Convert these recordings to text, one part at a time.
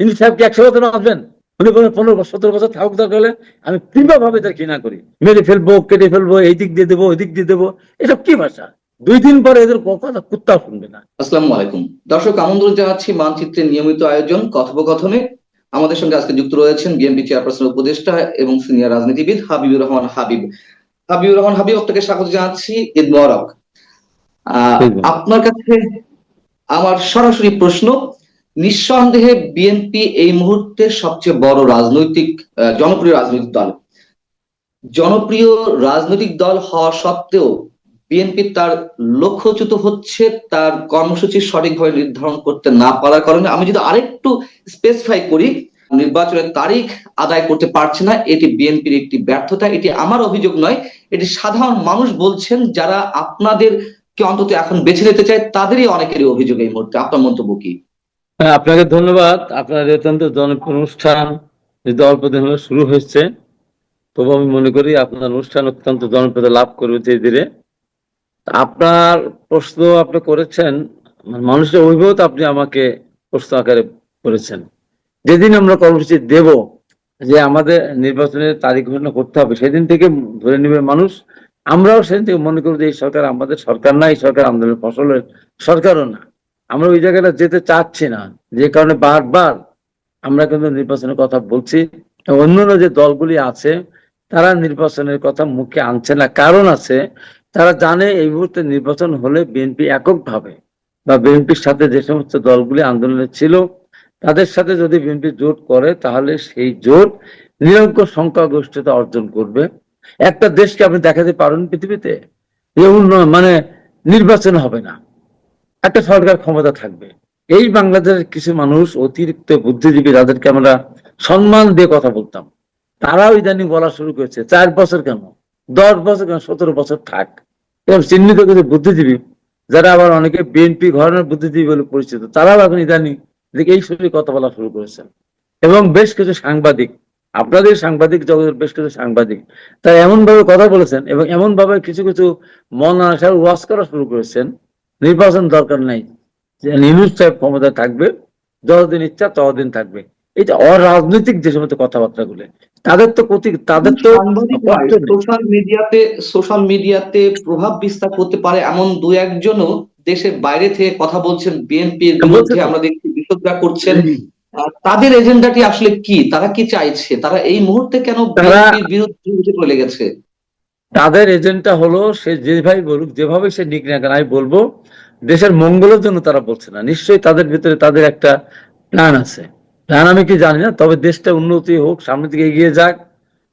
ইনি সাহেব কি একশো বছর আসবেন? উনি বলেন পনেরো বছর সতেরো বছর থাকুক দরকার হলে আমি তীব্র ভাবে তার ঘৃণা করি। মেরে ফেলব কেটে ফেলব এই দিক দিয়ে দেবো ওই দিক দিয়ে দেবো। এসব কি ভাষা? দুই দিন পরে এদের কথা কুত্তাও শুনবে না। আসসালামু আলাইকুম। দর্শক আমন্ত্রণ জানাচ্ছি মানচিত্রের নিয়মিত আয়োজন কথোপকথনে। আমাদের সঙ্গে আজকে যুক্ত রয়েছেন বিএনপি চেয়ারপারসন উপদেষ্টা এবং সিনিয়র রাজনীতিবিদ হাবিবুর রহমান হাবিব। হাবিবুর রহমান হাবিব আপনাকে স্বাগত জানাচ্ছি ঈদ মোবারক। আপনার কাছে আমার সরাসরি প্রশ্ন নিঃসন্দেহে বিএনপি এই মুহূর্তে সবচেয়ে বড় রাজনৈতিক জনপ্রিয় রাজনৈতিক দল। জনপ্রিয় রাজনৈতিক দল হওয়া সত্ত্বেও বিএনপি তার লক্ষ্যচ্যুত হচ্ছে তার কর্মসূচি সঠিকভাবে নির্ধারণ করতে না পারার কারণে। আমি যদি আরেকটু স্পেসিফাই করি, নির্বাচনের তারিখ আদায় করতে পারছে না, এটি বিএনপির একটি ব্যর্থতা। এটি আমার অভিযোগ নয়, এটি সাধারণ মানুষ বলছেন যারা আপনাদেরকে অন্তত এখন বেছে নিতে চায়, তাদেরই অনেকেরই অভিযোগ এই মুহূর্তে। আপনার মন্তব্য কি? আপনাকে ধন্যবাদ। আপনার অত্যন্ত জনপ্রিয় অনুষ্ঠান অল্প দিন হলো শুরু হয়েছে। তবু আমি মনে করি আপনার অনুষ্ঠান অত্যন্ত জনপ্রিয়তা লাভ করবে ধীরে ধীরে। আপনার প্রশ্ন আপনি করেছেন মানে মানুষের অভিভাবক আপনি আমাকে প্রশ্ন আকারে করেছেন। যেদিন আমরা কর্মসূচি দেব, যে আমাদের নির্বাচনের তারিখ ঘোষণা করতে হবে, সেদিন থেকে ধরে নেবে মানুষ। আমরাও সেদিন থেকে মনে করি যে এই সরকার আমাদের সরকার না, এই সরকার আমাদের ফসলের সরকারও না। আমরা ওই জায়গাটা যেতে চাচ্ছি না। যে কারণে বারবার আমরা কিন্তু নির্বাচনের কথা বলছি। অন্যান্য যে দলগুলি আছে, তারা নির্বাচনের কথা মুখে আনছে না। কারণ আছে, তারা জানে এই মুহূর্তে নির্বাচন হলে বিএনপি এককভাবে বা বিএনপির সাথে যে সমস্ত দলগুলি আন্দোলনে ছিল, তাদের সাথে যদি বিএনপি জোট করে, তাহলে সেই জোট নিরঙ্কুশ সংখ্যাগরিষ্ঠতা অর্জন করবে। একটা দেশকে আপনি দেখাতে পারেন পৃথিবীতে, যে উন্নয়ন মানে নির্বাচন হবে না। একটা সরকার ক্ষমতা থাকবে। এই বাংলাদেশের কিছু মানুষ অতিরিক্ত বুদ্ধিজীবী যাদেরকে আমরা সম্মান দিয়ে কথা বলতাম, তারাও ইদানিং বলা শুরু করেছে, চার বছর কেন? দশ বছর কেন? সতেরো বছর থাক। এবং চিহ্নিত কিছু বুদ্ধিজীবী, যারা আবার অনেকে বিএনপি ঘরানার বুদ্ধিজীবী বলে পরিচিত, তারাও এখন ইদানিং এই সুরে কথা বলা শুরু করেছেন। এবং বেশ কিছু সাংবাদিক, আপনাদের সাংবাদিক জগতের বেশ কিছু সাংবাদিক, তারা এমন ভাবে কথা বলেছেন এবং এমন ভাবে কিছু কিছু মন আসার ওয়াজ করা শুরু করেছেন নির্বাচন দরকার নাই। যে নিউজ সাহেব ক্ষমতা থাকবে যতদিন ইচ্ছা ততদিন থাকবে। এটা অরাজনৈতিক যে সমস্ত কথাবার্তা গুলো তাদের তো ক্ষতি তাদের তো সোশ্যাল মিডিয়াতে সোশ্যাল মিডিয়াতে প্রভাব বিস্তার করতে পারে এমন দু একজনও দেশের বাইরে থেকে কথা বলছেন বিএনপির বিরুদ্ধে। আমরা দেখছি বিরোধরা করছেন। তাদের এজেন্ডাটি আসলে কি? তারা কি চাইছে? তারা এই মুহূর্তে কেন বিএনপির বিরুদ্ধে উঠে চলে গেছে? তাদের এজেন্টটা হলো সে যেভাবে বলুক, যেভাবে সে নিক না কেন, আমি বলব, দেশের মঙ্গলের জন্য তারা বলছে না। নিশ্চয়ই তাদের ভিতরে তাদের একটা প্ল্যান আছে। প্ল্যান আমি কি জানি না, তবে দেশটা উন্নতি হোক, সামনের দিকে এগিয়ে যাক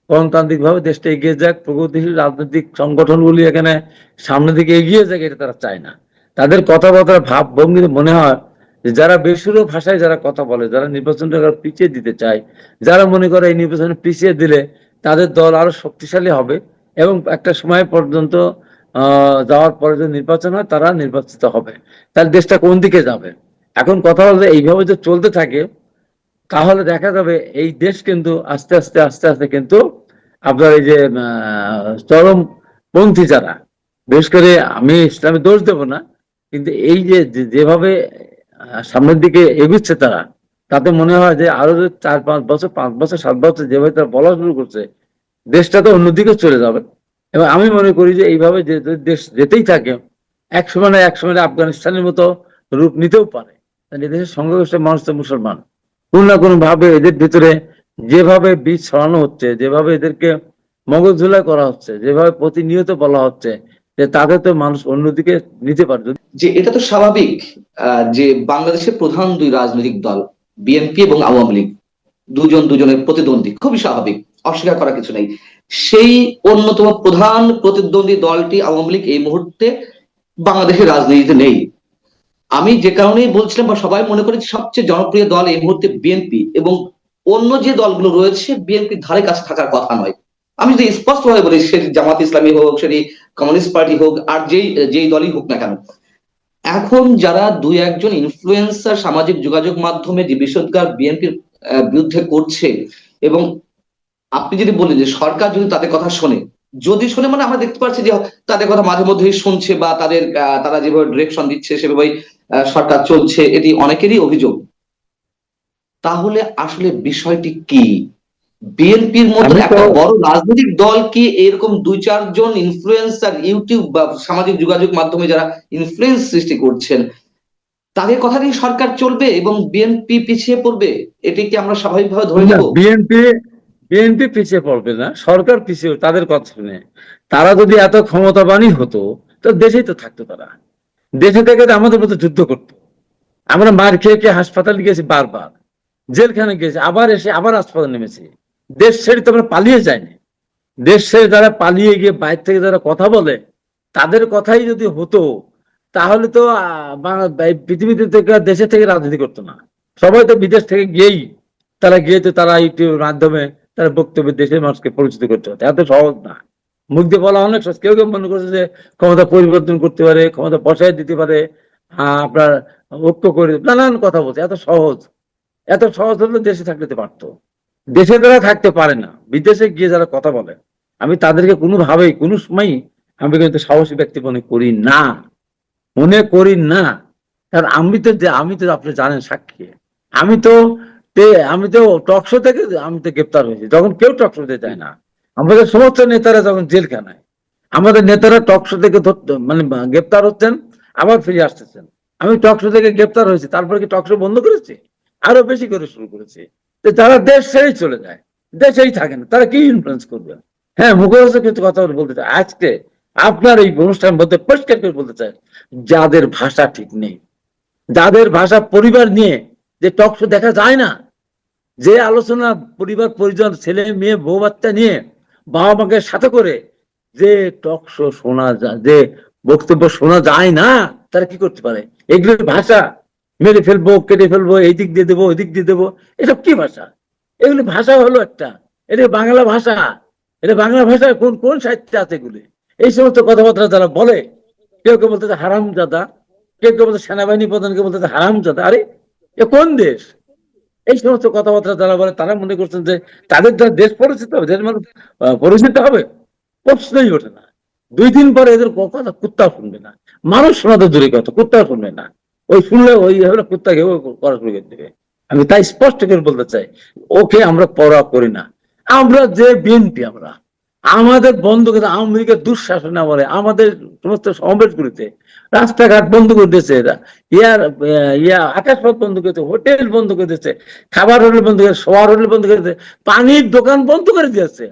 গণতান্ত্রিক ভাবে দেশটা এগিয়ে যাক, প্রগতিশীল রাজনৈতিক সংগঠনগুলি এখানে সামনের দিকে এগিয়ে যাক, এটা তারা চায় না। তাদের কথাবার্তার ভাব ভঙ্গিতে মনে হয় যারা বেসুরো ভাষায় যারা কথা বলে, যারা নির্বাচনটা পিছিয়ে দিতে চায়, যারা মনে করে এই নির্বাচন পিছিয়ে দিলে তাদের দল আরও শক্তিশালী হবে এবং একটা সময় পর্যন্ত যাওয়ার পরে যদি নির্বাচন হয়, তারা নির্বাচিত হবে। তাহলে দেশটা কোন দিকে যাবে? এখন কথা হলো এইভাবে যদি চলতে থাকে, তাহলে দেখা যাবে এই দেশ কিন্তু আস্তে আস্তে আস্তে আস্তে কিন্তু আপনার এই যে চরমপন্থী যারা, বিশেষ করে আমি ইসলামে দোষ দেব না, কিন্তু এই যে যেভাবে সামনের দিকে এগুচ্ছে তারা, তাতে মনে হয় যে আরও চার, পাঁচ বছর পাঁচ বছর, সাত বছর যেভাবে তারা বলা শুরু করছে দেশটা তো অন্যদিকে চলে যাবে। এবং আমি মনে করি যে এইভাবে যে দেশ যেতেই থাকে এক সময় না এক সময় আফগানিস্তানের মতো রূপ নিতেও পারে। তাহলে দেশের সংখ্যাগরিষ্ঠ মানুষ তো মুসলমান। কোন না কোন ভাবে এদের ভিতরে যেভাবে বীজ ছড়ানো হচ্ছে, যেভাবে এদেরকে মগজ ধুলাই করা হচ্ছে, যেভাবে প্রতিনিয়ত বলা হচ্ছে, যে তাদের তো মানুষ অন্যদিকে নিতে পারে। যদি যে এটা তো স্বাভাবিক যে বাংলাদেশের প্রধান দুই রাজনৈতিক দল, বিএনপি এবং আওয়ামী লীগ, দুজন দুজনের প্রতিদ্বন্দ্বী, খুবই স্বাভাবিক। অস্বীকার করার কিছু নেই। সেই অন্যতম প্রধান প্রতিদ্বন্দ্বী দলটি আওয়ামী লীগ এই মুহূর্তে বাংলাদেশের রাজনীতিতে নেই। আমি যে কারণেই বলছিলাম বা সবাই মনে করি সবচেয়ে জনপ্রিয় দল এই মুহূর্তে বিএনপি এবং অন্য যে দলগুলো রয়েছে, বিএনপির ধারে কাছে থাকার কথা নয়। আমি যদি স্পষ্ট ভাবে বলি সেটি জামাত ইসলামী হোক সেটি কমিউনিস্ট পার্টি হোক, আর যেই যেই দলই হোক না কেন, এখন যারা দুই একজন ইনফ্লুয়েন্সার সামাজিক যোগাযোগ মাধ্যমে যে বিষোদ্গার বিএনপির বিরুদ্ধে করছে এবং আপনি যদি বলেন যে সরকার যদি তাদের কথা শোনে যদি শোনে মানে আমরা দেখতে পাচ্ছি যে তাদের কথা মাঝে মধ্যেই শুনছে বা তাদের তারা যেভাবে ডিরেকশন দিচ্ছে সেভাবেই সরকার চলছে এটি অনেকেরই অভিযোগ। তাহলে আসলে বিষয়টি কি? বিএনপির মতো তো- একটা বড় রাজনৈতিক দল কি এরকম দুই চারজন ইনফ্লুয়েন্সার ইউটিউব বা সামাজিক যোগাযোগ মাধ্যমে যারা ইনফ্লুয়েন্স সৃষ্টি করছেন তাদের কথা দিয়ে সরকার চলবে এবং বিএনপি পিছিয়ে পড়বে? এটি কি আমরা স্বাভাবিকভাবে ধরে নেব? বিএনপি বিএনপি পিছিয়ে পড়বে না, সরকার পিছিয়ে, তাদের কথা শুনে। তারা যদি এত ক্ষমতাবানই হতো, তো দেশেই তো থাকতো তারা। দেশে থেকে আমাদের মতো যুদ্ধ করতো। আমরা মার খেয়ে খেয়ে হাসপাতালে গেছি বারবার। জেলখানে গেছি আবার এসে আবার হাসপাতালে নেমেছি। দেশ ছেড়ে তো আমরা পালিয়ে যাইনি। দেশ ছেড়ে যারা পালিয়ে গিয়ে বাইরে থেকে যারা কথা বলে, তাদের কথাই যদি হতো, তাহলে তো পৃথিবীতে থেকে দেশে থেকে রাজনীতি করতো না। সবাই তো বিদেশ থেকে গিয়েই, তারা গিয়ে তো তারা মাধ্যমে তারা বক্তব্য দেশের মানুষকে পরিচিত করতে হতো এত সহজ না। মুখ দিয়ে বলা অনেক সহজ। কেউ কেউ মনে করছে যে ক্ষমতা পরিবর্তন করতে পারে, ক্ষমতা বসায় দিতে পারে আপনার ঐক্য করে, নানান কথা বলছে। এত সহজ। এত সহজ হলে দেশে থাকতে পারতো। দেশে তারা থাকতে পারে না। বিদেশে গিয়ে যারা কথা বলে, আমি তাদেরকে কোনোভাবেই, কোনো সময়ই আমি কিন্তু সাহসী ব্যক্তি মনে করি না। মনে করি না। কারণ আমি তো আমি তো আপনি জানেন সাক্ষী। আমি তে- আমি তো টকশো থেকে, আমি তো গ্রেপ্তার হয়েছি। যখন কেউ টকশোতে যায় না। আমাদের সমস্ত নেতারা যখন জেলখানায়, আমাদের নেতারা টকশো থেকে মানে গ্রেপ্তার হচ্ছেন, আবার ফিরে আসতেছেন। আমি টকশো থেকে গ্রেপ্তার হয়েছি, তারপরে কি টকশো বন্ধ করেছি? আরও বেশি করে শুরু করেছি। তারা দেশ ছেড়েই চলে যায় দেশ দেশেই থাকে না, তারা কি ইনফ্লুয়েন্স করবে? হ্যাঁ মুখরোচক কিন্তু কথা বলতে চাই। আজকে আপনার এই অনুষ্ঠান বলতে পরিষ্কার করে বলতে চাই, যাদের ভাষা ঠিক নেই, যাদের ভাষা পরিবার নিয়ে যে টক শো দেখা যায় না। যে আলোচনা পরিবার, পরিজন, ছেলে, মেয়ে, বউ, বাচ্চা নিয়ে বাবা মাকে সাথে করে যে টক শো শোনা যায়, যে বক্তব্য শোনা যায় না, তারা কি করতে পারে? এগুলোর ভাষা? মেরে ফেলব, কেটে ফেলব, এই দিক দিয়ে দেবো, ওই দিক দিয়ে দেবো, এসব কি ভাষা? এগুলি ভাষা হলো একটা। এটা বাংলা ভাষা। এটা বাংলা ভাষা কোন কোন সাহিত্যে আছে এগুলি? এই সমস্ত কথাবার্তা যারা বলে, কেউ কেউ বলতেছে হারাম জাদা কেউ কেউ বলতে সেনাবাহিনী প্রধানকে বলতেছে হারাম জাদা আরে এ কোন দেশ? এই সমস্ত কথাবার্তা যারা বলে, তারা মনে করছেন যে তাদের দ্বারা দেশ পরিচিত হবে দেশের মানুষ পরিচিত হবে? প্রশ্নই ওঠে না। দুই দিন পরে এদের কথা কুত্তা শুনবে না। মানুষ শোনা তো দূরে কথা, কুত্তা শুনবে না। ওই শুনলে ওই হলো কুত্তা কেউ করা শুরু করে দেবে। আমি তাই স্পষ্ট করে বলতে চাই, ওকে আমরা পরোয়া করি না। আমরা যে বিএনপি, আমরা আমাদের বন্ধ করে আওয়ামী লীগের দুঃশাসন আমলে আমাদের সমস্ত সমাবেশগুলিতে রাস্তাঘাট বন্ধ করে দিয়েছে এরা। ইয়ার ইয়া আকাশপথ বন্ধ করেছে হোটেল বন্ধ করে দিয়েছে, খাবার হোটেল বন্ধ করে শোয়ার হোটেল বন্ধ করে দিয়েছে, পানির দোকান বন্ধ করে দিয়েছে।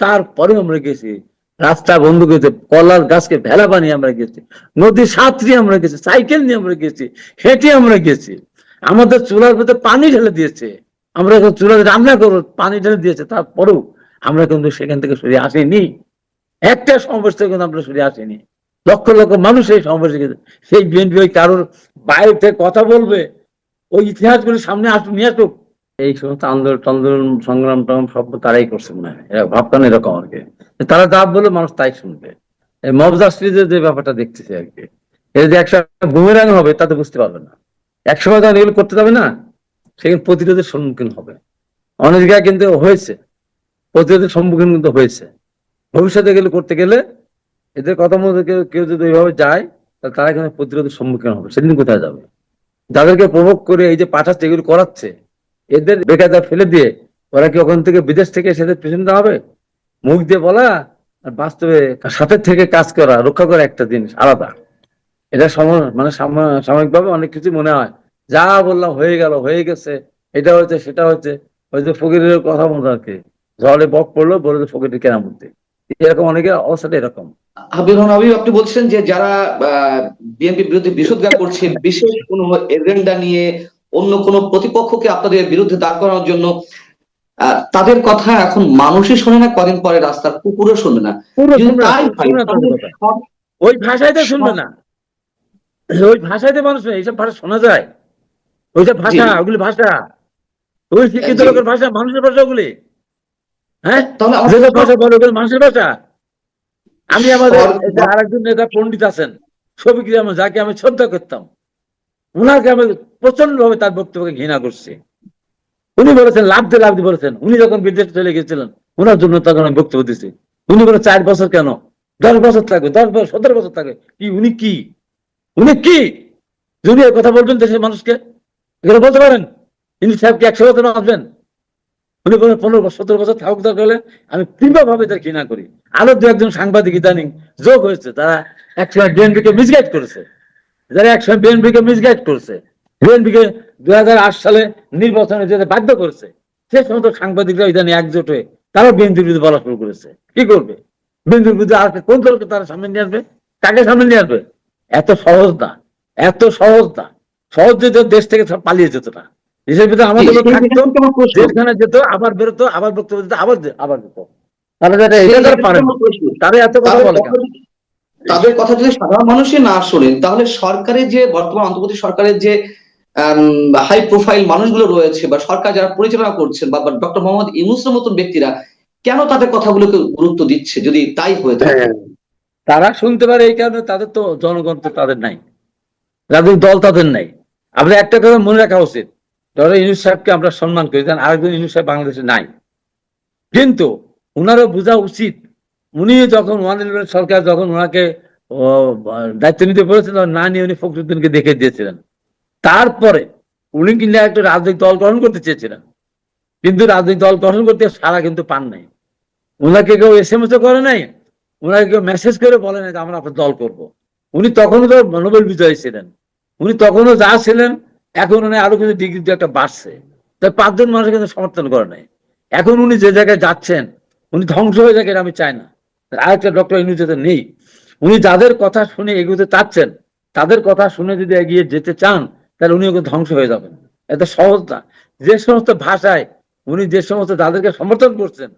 তারপরে আমরা গেছি। রাস্তা বন্ধ করেছে কলার গাছকে ভেলা বানিয়ে আমরা গেছি নদী সাঁতরিয়ে আমরা গেছি, সাইকেল নিয়ে আমরা গেছি, হেঁটে আমরা গেছি। আমাদের চুলার ভিতরে পানি ঢেলে দিয়েছে। আমরা এখন চুলাতে রান্না করব, পানি ঢেলে দিয়েছে। তারপরেও আমরা কিন্তু সেখান থেকে সরে আসিনি। একটা সমাবেশ থেকে কিন্তু আমরা সরে আসিনি। লক্ষ লক্ষ মানুষ এই সমাবেশে সেই বিএনপি ওই কারোর বাইরে থেকে কথা বলবে, ওই ইতিহাসগুলো সামনে আসুক, নিয়ে আসুক। এই সমস্ত আন্দোলন আন্দোলন সংগ্রাম টংগ্রাম সব তারাই করছেন না এরা ভাবতাম এরকম আর কি। তারা যা বলে মানুষ তাই শুনবে। সিরিজের যে ব্যাপারটা দেখতেছে আর কি। এটা যে একসময় বুমেরাং হবে তাতে বুঝতে পারবে না। একসময় যখন এগুলো করতে যাবে না, সেখানে প্রতিরোধের সম্মুখীন হবে। অনেক জায়গায় কিন্তু হয়েছে। প্রতিরোধের সম্মুখীন কিন্তু হয়েছে। ভবিষ্যতে গেলে করতে গেলে এদের কথা মতো কেউ যদি ওইভাবে যায় তাহলে তারা কিন্তু প্রতিরোধের সম্মুখীন হবে। সেদিন কোথায় যাবে? যাদেরকে প্রভোগ করে এই যে পাঠাচ্ছে, এগুলো করাচ্ছে, এদের বেকার ফেলে দিয়ে ওরা কি ওখান থেকে বিদেশ থেকে সেদের পেছনে হবে? মুখ দিয়ে বলা আর বাস্তবে সাথে থেকে কাজ করা, রক্ষা করা একটা জিনিস আলাদা। এটা মানে সাম- সাময়িকভাবে অনেক কিছু মনে হয়। যা বললাম হয়ে গেল, হয়ে গেছে, এটা হচ্ছে সেটা হচ্ছে ওই যে ফকিরের কথা মতো আর কি। ঝড়ে বক পড়ল বলে ফকিরের কেনা মধ্যে এরকম অনেকের অবস্থাটা এরকম। হাবিব হাবিব আপনি বলছেন যে যারা বিএনপি বিরুদ্ধে বিষোদ্গার করছে বিশেষ কোনো এজেন্ডা নিয়ে অন্য কোনো প্রতিপক্ষকে আপনাদের বিরুদ্ধে দাঁড় করানোর জন্য তাদের কথা এখন মানুষই শোনে না কদিন পরে রাস্তার কুকুরও শুনবে না, ওই ভাষায় তো শুনবে না। ওই ভাষায় তো মানুষ এইসব ভাষা শোনা যায়। ওইসব ভাষা। ওগুলি ভাষা। ওই শিক্ষিত লোকের ভাষা মানুষের ভাষা ওগুলি। হ্যাঁ? তাহলে আমার ভাষা বলে মানুষের ভাষা। আমি আমাদের আরেকজন নেতা পণ্ডিত আছেন শফিক রহমান যাকে আমি শ্রদ্ধা করতাম ওনাকে আমি প্রচণ্ড ভাবে তার বক্তব্যকে ঘৃণা করছি। উনি বলেছেন লাভ দিয়ে লাভ দিয়ে বলেছেন। উনি যখন বিদেশে চলে গেছিলেন ওনার জন্য তখন আমি বক্তব্য দিচ্ছি উনি বলে চার বছর কেন? দশ বছর থাকবে দশ বছর সতেরো বছর থাকবে। কি উনি কি? উনি কি? যদি কথা বলবেন দেশের মানুষকে এগুলো বলতে পারেন? ইনি সাহেব কি একশো বছর বাঁচবেন পনেরো সতেরো বছর থাকুক দরকার তার ঘৃণা করি। আরও দু একজন সাংবাদিক ইদানিং যোগ হয়েছে, তারা একসময় মিসগাইড করেছে। যারা একসময় মিসগাইড সালে নির্বাচনে যেতে বাধ্য করেছে, সে সমস্ত সাংবাদিকরা ইদানিং একজোট হয়ে তারা বিএনপির বিরুদ্ধে বলা শুরু করেছে। কি করবে? বিএনপির বিরুদ্ধে আর কোন দলকে তারা সামনে নিয়ে আসবে? কাকে সামনে নিয়ে আসবে? এত সহজ না এত সহজ না সহজ দেশ থেকে সব পালিয়ে যেত না। দেশের ভিতরে আমাদের লোক থাকতো যেখানে যেত আবার বেরোতো আবার বক্তব্য দিত আবার আবার যেত তারা যারা এটা তারা পারে না। আমার প্রশ্ন। তারা এত কথা তাদের বলে কথা যদি- তাদের কথা যদি সাধারণ মানুষই না শোনেন তাহলে সরকারের যে বর্তমান অন্তর্বর্তী সরকারের যে হাই প্রোফাইল মানুষগুলো রয়েছে বা সরকার যারা পরিচালনা করছেন বা ডক্টর মোহাম্মদ ইউনুসের মতন ব্যক্তিরা কেন তাদের কথাগুলোকে গুরুত্ব দিচ্ছে যদি তাই হয়ে থাকে? তারা শুনতে পারে এই কারণে তাদের তো জনগণ তো তাদের নাই। রাজনৈতিক দল তাদের নাই। আমরা একটা কথা মনে রাখা উচিত। ধরো ইউনুস সাহেবকে আমরা সম্মান করি কারণ আরেকজন ইউনুস সাহেব বাংলাদেশে নাই। কিন্তু ওনারও বোঝা উচিত, উনি যখন ওয়ান ইলেভেন সরকার যখন ওনাকে দায়িত্ব নিতে তখন না নিয়ে উনি ফখরুদ্দিনকে দেখে দিয়েছিলেন। তারপরে উনি কিন্তু একটা রাজনৈতিক দল গঠন করতে চেয়েছিলেন। কিন্তু রাজনৈতিক দল গঠন করতে সারা কিন্তু পান নাই। ওনাকে কেউ এস এম এস করে নাই ওনাকে কেউ মেসেজ করে বলে নাই যে আমরা আপনার দল করব। উনি তখনও তো নোবেল বিজয়ী ছিলেন। উনি তখনও যা ছিলেন এখন উনি আরও কিছু ডিগ্রি একটা বাড়ছে। তাই পাঁচজন মানুষ কিন্তু সমর্থন করে নাই। এখন উনি যে জায়গায় যাচ্ছেন, উনি ধ্বংস হয়ে যাক আমি চাই না। আরেকটা ডক্টর ইনু নেই। উনি যাদের কথা শুনে এগোতে চাচ্ছেন, তাদের কথা শুনে যদি এগিয়ে যেতে চান, তাহলে উনি ওকে ধ্বংস হয়ে যাবেন। এত সহজ না। যে সমস্ত ভাষায় উনি যে সমস্ত যাদেরকে সমর্থন করছেন,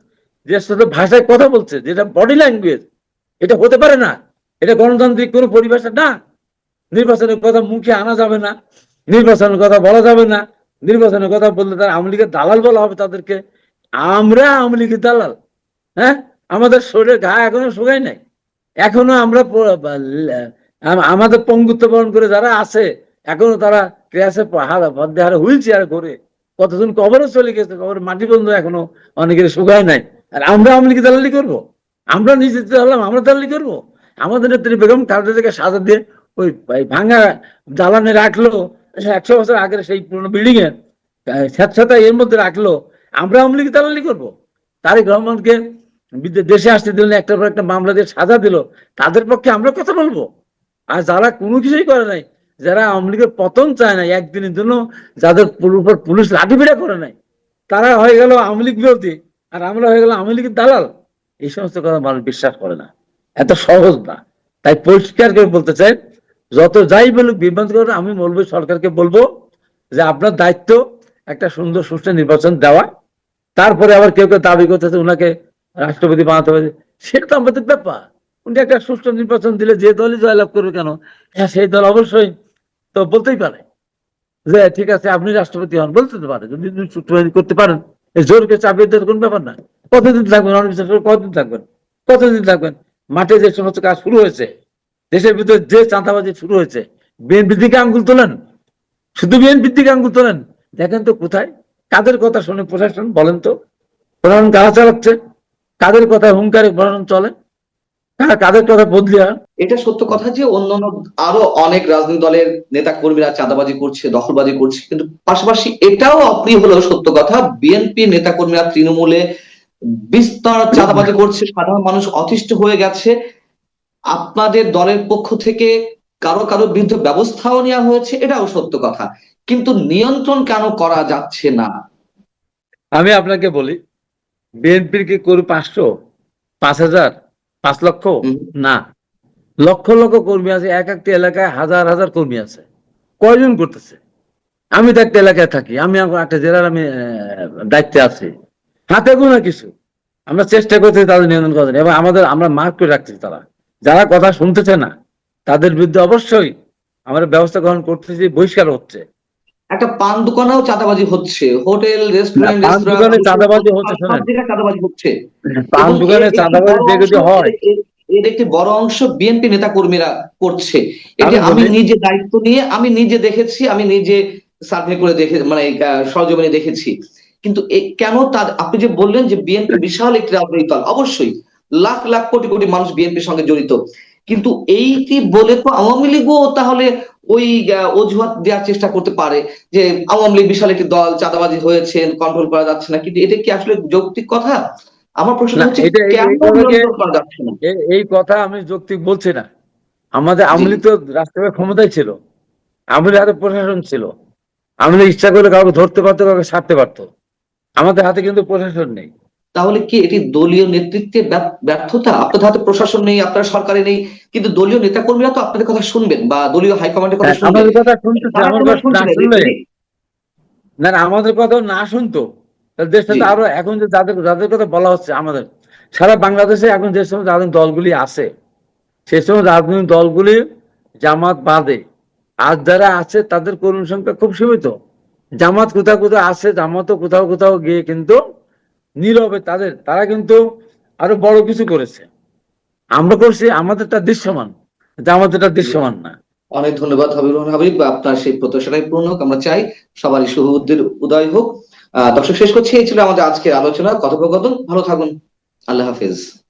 যে সমস্ত ভাষায় কথা বলছে, যেটা বডি ল্যাঙ্গুয়েজ এটা হতে পারে না। এটা গণতান্ত্রিক কোনো পরিভাষা না। নির্বাচনের কথা মুখে আনা যাবে না। নির্বাচনের কথা বলা যাবে না। নির্বাচনের কথা বললে তারা আওয়ামী লীগের দালাল বলা হবে তাদেরকে। আমরা আওয়ামী লীগের দালাল হ্যাঁ? আমাদের শরীরের ঘা এখনও শুকায় নাই। এখনও আমরা আমাদের পঙ্গুত্ব বরণ করে যারা আছে, এখনও তারা ক্রেসে হারে হুইল চেয়ার করে কতজন কবরও চলে গেছে, কবর মাটি বন্ধ এখনও অনেকের শুকায় নাই। আর আমরা আওয়ামী লীগের দালালি করব? আমরা নিজে হলাম আমরা দালালি করব? আমাদের নেত্রী বেগম খালেদা থেকে সাজা দিয়ে ওই ওই ভাঙা জ্বালানে রাখল একশো বছর আগের সেই পুরনো বিল্ডিং এর স্যাঁতস্যাঁতা এর মধ্যে রাখল, আমরা আওয়ামী লীগ দালালি করব। তারেক রহমানকে দেশে আসতে দিল না, একটার পর একটা মামলা দিয়ে সাজা দিল, তাদের পক্ষে আমরা কথা বলব। আর যারা কোনো কিছুই করে নাই, যারা আওয়ামী লীগের পতন চায় না একদিনের জন্য যাদের উপর পুলিশ লাঠিপিটা করে নাই, তারা হয়ে গেল আওয়ামী লীগ বিরোধী, আর আমরা হয়ে গেল আওয়ামী লীগের দালাল। এই সমস্ত কথা মানুষ বিশ্বাস করে না। এত সহজ না। তাই পরিষ্কার করে বলতে চাই যত যাই বলুক, বিভ্রান্ত করে আমি বলব, সরকারকে বলব যে আপনার দায়িত্ব একটা সুন্দর সুষ্ঠু নির্বাচন দেওয়া। তারপরে আবার কেউ কেউ দাবি করতেছে ওনাকে রাষ্ট্রপতি বানাতে হবে। সেটা তো আমাদের ব্যাপার। উনি একটা সুষ্ঠু নির্বাচন দিলে যে দলই জয়লাভ করবে কেন? হ্যাঁ সেই দল অবশ্যই তো বলতেই পারে। যে ঠিক আছে, আপনি রাষ্ট্রপতি হন, বলতে তো পারে। যদি সুষ্ঠু করতে পারেন জোরকে চাপিয়ে দেওয়ার কোনো ব্যাপার না। কতদিন থাকবেন? সরকার কতদিন থাকবেন? কতদিন থাকবেন? মাঠে যে সমস্ত কাজ শুরু হয়েছে দেশের ভিতরে যে চাঁদাবাজি শুরু হয়েছে, বিএনপির দিকে আঙ্গুল তোলেন? শুধু বিএনপির দিকে আঙ্গুল তোলেন? দেখেন তো কোথায়? কাদের কথা শুনে প্রশাসন বলেন তো? প্রশাসন কারা চালাচ্ছে? কাদের কথা হুঙ্কারে প্রশাসন চলে? কারা কাদের কথা বদলি হয়? এটা সত্য কথা যে অন্যান্য আরও অনেক রাজনৈতিক দলের নেতা কর্মীরা চাঁদাবাজি করছে, দখলবাজি করছে, কিন্তু পাশাপাশি এটাও অপ্রিয় হলেও সত্য কথা, বিএনপি নেতা কর্মীরা তৃণমূলে বিস্তর চাঁদাবাজি করছে, সাধারণ মানুষ অতিষ্ঠ হয়ে গেছে আপনাদের দলের পক্ষ থেকে কারও কারও বিরুদ্ধে ব্যবস্থাও নেওয়া হয়েছে এটাও সত্য কথা। কিন্তু নিয়ন্ত্রণ কেন করা যাচ্ছে না? আমি আপনাকে বলি বিএনপির কি করি পাঁচশো? পাঁচ হাজার? পাঁচ লক্ষ? না। লক্ষ লক্ষ কর্মী আছে এক একটা এলাকায় হাজার হাজার কর্মী আছে। কয়জন করতেছে? আমি তো একটা এলাকায় থাকি আমি একটা জেলার আমি দায়িত্বে আছি। হাতে গোনা কিছু। আমরা চেষ্টা করছি তাদের নিয়ন্ত্রণ করার জন্য। এবং আমাদের আমরা মার্ক করে রাখছি তারা। যারা কথা শুনতেছে না তাদের বিরুদ্ধে অবশ্যই আমরা ব্যবস্থা গ্রহণ করতেছি বহিষ্কার হচ্ছে। একটা পান দোকানেও চাঁদাবাজি হচ্ছে হোটেল রেস্টুরেন্ট পান দোকানে চাঁদাবাজি হচ্ছে। জায়গায় চাঁদাবাজি হচ্ছে। পান দোকানে চাঁদাবাজি অংশ- হয়। এর- একটি বড় অংশ বিএনপি নেতা কর্মীরা করছে এটি আমি নিজে দায়িত্ব নিয়ে আমি নিজে দেখেছি আমি নিজে সার্ভে করে দেখে মানে আহ, দেখেছি। কিন্তু কেন তার আপনি যে বললেন যে বিএনপি বিশাল একটি রাজনৈতিক দল অবশ্যই। লাখ লাখ কোটি কোটি মানুষ বিএনপির সঙ্গে জড়িত। কিন্তু এইটি বলে তো আওয়ামী লীগও তাহলে ওই অজুহাত দেওয়ার চেষ্টা করতে পারে যে আওয়ামী লীগ বিশাল একটি দল চাঁদাবাজি হয়েছে কন্ট্রোল করা যাচ্ছে না কিন্তু এটা কি আসলে যৌক্তিক কথা? আমার প্রশ্ন হচ্ছে এই কথা আমি যৌক্তিক বলছি না। আমাদের আমলি তো রাষ্ট্রের ক্ষমতায় ছিল। আমলি হাতে প্রশাসন ছিল। আমলি ইচ্ছা করে কাউকে ধরতে পারতো কাউকে ছাড়তে পারতো। আমাদের হাতে কিন্তু প্রশাসন নেই। তাহলে কি এটি দলীয় নেতৃত্বের ব্যর্থতা? আপনাদের হাতে প্রশাসন নেই আপনার সরকারে নেই কিন্তু দলীয় নেতাকর্মীরা তো আপনাদের কথা শুনবেন বা দলীয় হাইকমান্ডের কথা শুনবেন। কথা শুনছে না আমাদের কথা না শুনতো। দেশটা তো আরও এখন যে যাদের যাদের কথা বলা হচ্ছে আমাদের সারা বাংলাদেশে এখন যে সমস্ত রাজনৈতিক দলগুলি আছে সেই সমস্ত রাজনৈতিক দলগুলি জামাত বাদে। আর যারা আছে তাদের কর্মী সংখ্যা খুব সীমিত। জামাত কোথাও কোথাও আছে জামাতও কোথাও কোথাও গিয়ে কিন্তু নীরবে তাদের, তারা কিন্তু আরও বড় কিছু করেছে। আমরা করছি আমাদেরটা দৃশ্যমান যে আমাদেরটা দৃশ্যমান না। অনেক ধন্যবাদ রহমান। হাবিব, আপনার সেই প্রত্যাশাটাই পূর্ণ হোক, আমরা চাই সবারই শুভ উদ্দিন উদয় হোক। আহ, দর্শক, শেষ করছি। এই ছিল আমাদের আজকের আলোচনা। কথোপকথন। ভালো থাকুন। আল্লাহ হাফেজ।